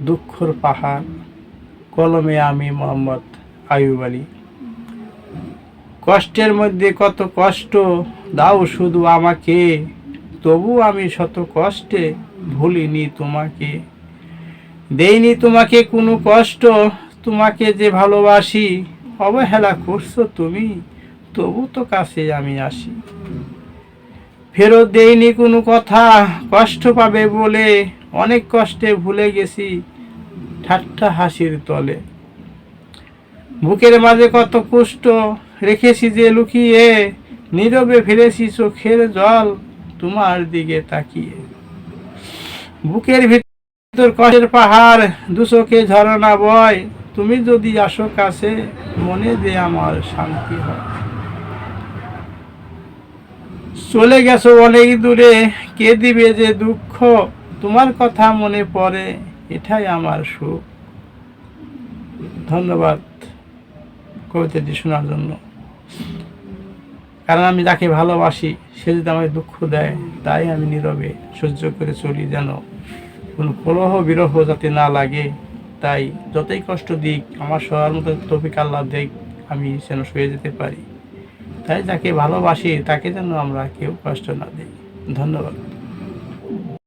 দুঃখর পাহাড়, কলমে আমি মোহাম্মদ আয়ুব আলী। কষ্টের মধ্যে কত কষ্ট, দাও শুধু আমাকে, তবু আমি শত কষ্টে ভুলিনি তোমাকে। দেইনি তোমাকে কোনো কষ্ট, তোমাকে যে ভালোবাসি, অবহেলা করছ তুমি, তবু তো কাছে আমি আসি। ফেরত দেইনি কোনো কথা, কষ্ট পাবে বলে অনেক কষ্টে ভুলে গেছি ঠাট্টা হাসির তলে। বুকের মাঝে কত কষ্ট রেখেছি যে লুকিয়ে, নীরবে ফিরেছি চোখের জল তোমার দিকে তাকিয়ে। বুকের ভিতর কষ্টের পাহাড় দুচোখে ঝরনা বয়, তুমি যদি আসো কাছে, মনে যে আমার শান্তি হয়। চলে গেছো অনেক দূরে। কে দিবে যে দুঃখ? তোমার কথা মনে পড়ে, এটাই আমার সুখ। ধন্যবাদ কবিতাটি শোনার জন্য। কারণ আমি যাকে ভালোবাসি, সে যদি আমাকে দুঃখ দেয়, তাই আমি নীরবে সহ্য করে চলি যেন। কোনো কলহ বিরহ যাতে না লাগে, তাই যতই কষ্ট দিক, আমার সবার মতো তফিক আল্লাহ দেখ, আমি যেন সয়ে যেতে পারি। তাই যাকে ভালোবাসি তাকে যেন আমরা কেউ কষ্ট না দিই। ধন্যবাদ।